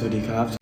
สวัสดีครับ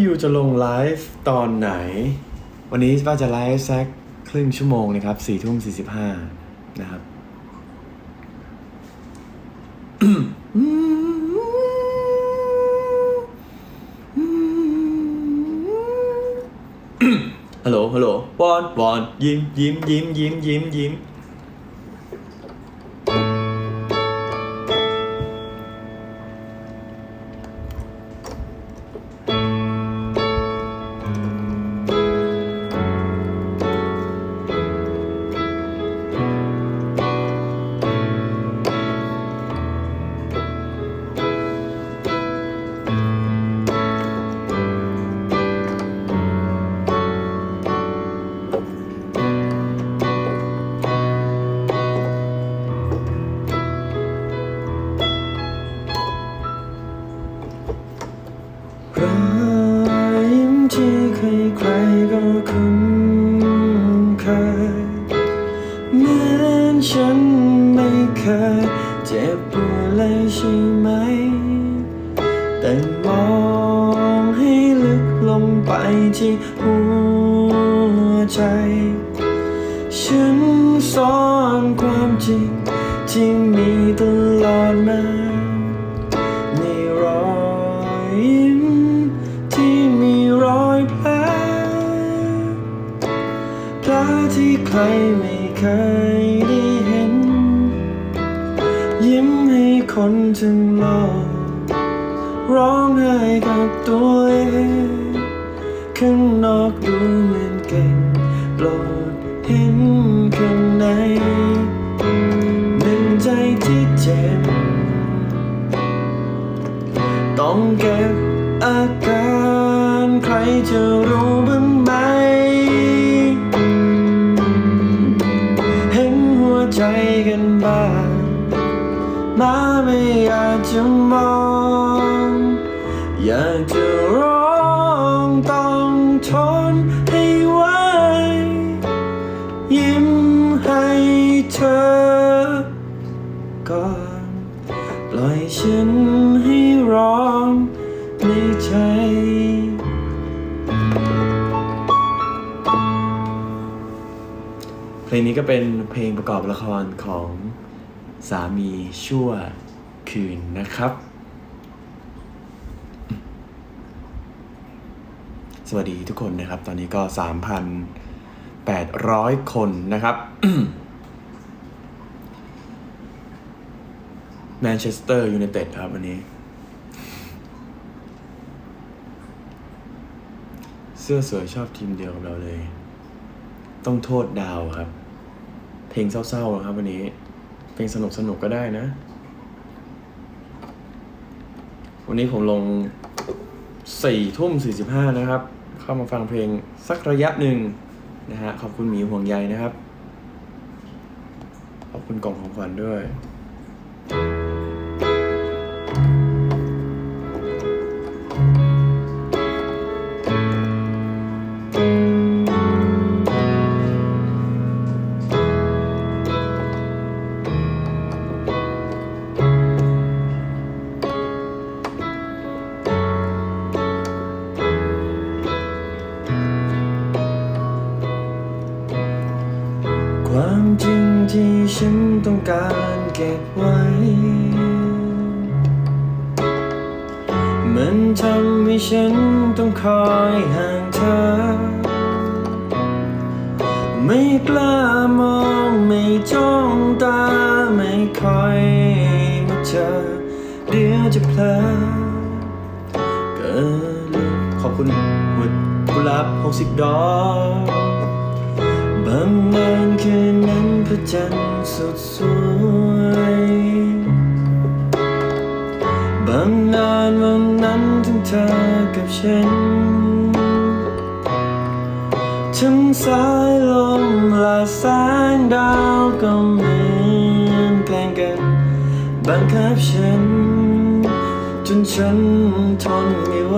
พี่ยูจะลงไลฟ์ตอนไหน วันนี้ว่าจะไลฟ์สักครึ่งชั่วโมงนะครับสี่ทุ่มสี่สิบห้านะครับฮัลโหลฮัลโหลวอนวอนยิ้มยิ้มยิ้มยิ้มยิ้มยิ้ม งไปที่หัวใจ ฉันซ่อนความจริงที่มีตลอดมา ในรอยยิ้มที่มีรอยแผลแผลที่ใครไม่เคยได้เห็น ยิ้มให้คนทั้งโลกร้องไห้กับตัวเอง ข้างนอกดูเหมือนเก่งโปรดเห็นข้างในหนึ่งใจที่เจ็บ ต้องเก็บอาการใครจะรู้บ้างไหม เห็นหัวใจกันบ้างมาไม่อยากจะมอง อยากจะร้ ก่อน ปล่อยฉันให้ร้องในใจเพลงนี้ก็เป็นเพลงประกอบละครของสามีชั่วคืนนะครับ สวัสดีทุกคนนะครับ ตอนนี้ก็ 3,800 คนนะครับ แมนเชสเตอร์ยูไนเต็ดครับวันนี้ เสื้อสวยชอบทีมเดียวกับเราเลย ต้องโทษดาวครับ เพลงเศร้าๆนะครับวันนี้ เพลงสนุกสนุกๆก็ได้นะ วันนี้ผมลงสี่ทุ่มสี่สิบห้านะครับ เข้ามาฟังเพลงสักระยะหนึ่งนะฮะ ขอบคุณหมีห่วงใยนะครับ ขอบคุณกล่องของขวัญด้วย มันทำให้ฉันต้องคอยห่างเธอ ไม่กล้ามองไม่จ้องตาไม่คอยมาเจอเดี๋ยวจะเพลอเกิดขอบคุณหัวกุหลาบ60 ดอกบางวันคืนนั้นพระจันทร์สดสวย บางนานวันนั้นทั้งเธอกับฉันทั้งสายลมและแสงดาวก็เหมือนแกล้งกันบังคับฉัน จนฉันทนไม่ไหว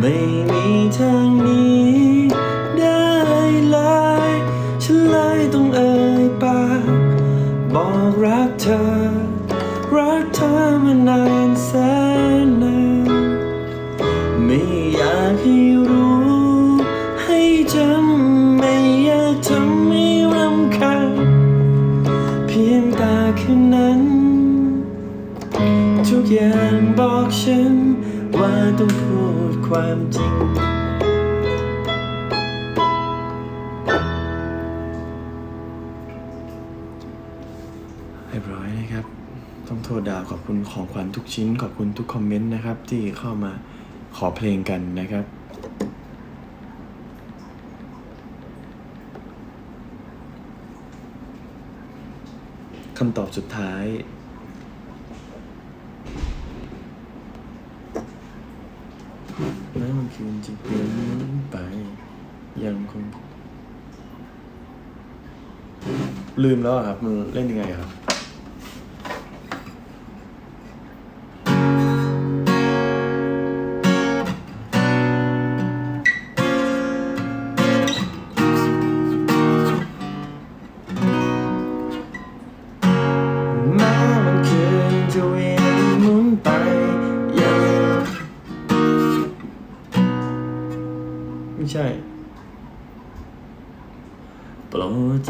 ไม่มีทางหนี้ได้เลยฉันเลยต้องเอ่ยปากบอกรักเธอ ความจริง เรียบร้อยนะครับ ต้องโทษดาวขอบคุณของขวัญทุกชิ้น ขอบคุณทุกคอมเมนต์นะครับ ที่เข้ามาขอเพลงกันนะครับคำตอบสุดท้าย แม้มัน คืนจะเปลี่ยนไปยังคงลืมแล้วอะครับ มันเล่นยังไงอะครับ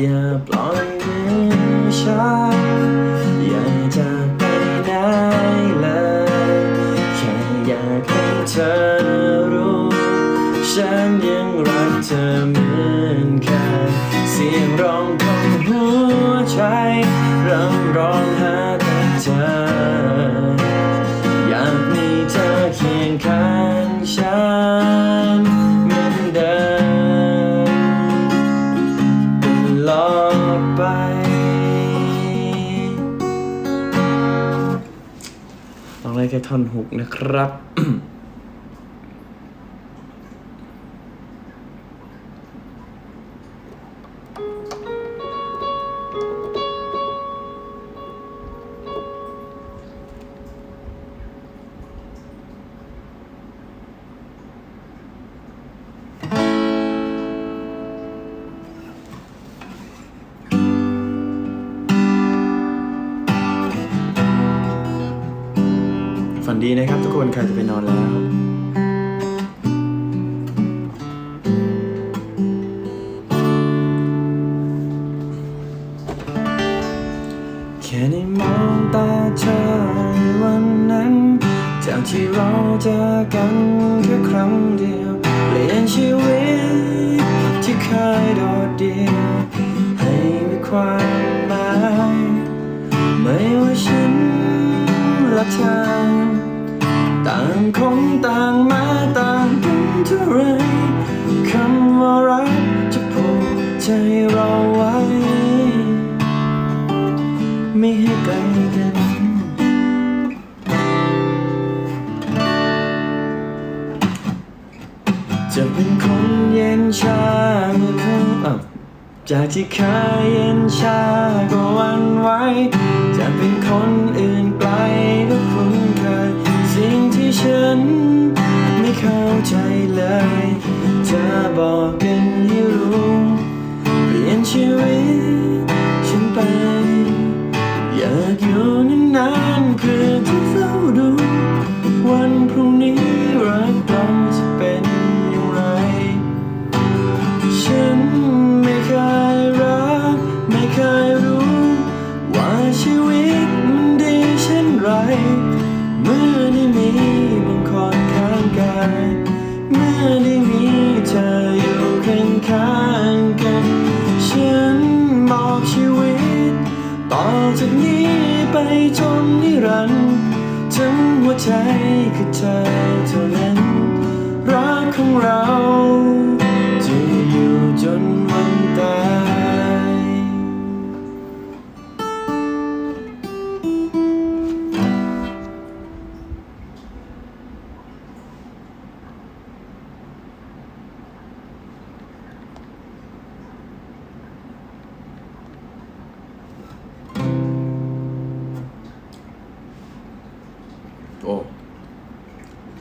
อย่าปล่อยมือฉันอย่าจะไปได้เลย แค่อยากให้เธอรู้ ฉันยังรักเธอเหมือนเคยเสียงร้อง องไล่แค่ท่อนฮุกนะครับ ดีนะครับทุกคนใครจะไปนอนแล้วแค่ได้มองตาเธอในวันนั้น จากที่เราเจอกันแค่ครั้งเดียวเปลี่ยนชีวิตที่เคยโดดเดี่ยวให้มีความหมายทางต่าง คนต่างมาต่างกันเท่าไรคำว่ารักจะผูกใจเราไว้ ไม่ให้ไกลกันจะเป็นคนเย็นชาเมื่อครั้งอะจากที่เคยเย็นชาก็วันไหวจะเป็นคน ฉัน ไม่เข้าใจเลย จะบอกกันให้รู้เปลี่ยนชีวิตฉันไป อยากอยู่นาน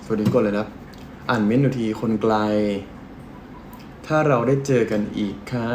สวัสดีก่อนเลยนะ อ่านเม้นต์หนูทีคนไกล ถ้าเราได้เจอกันอีกค่ะ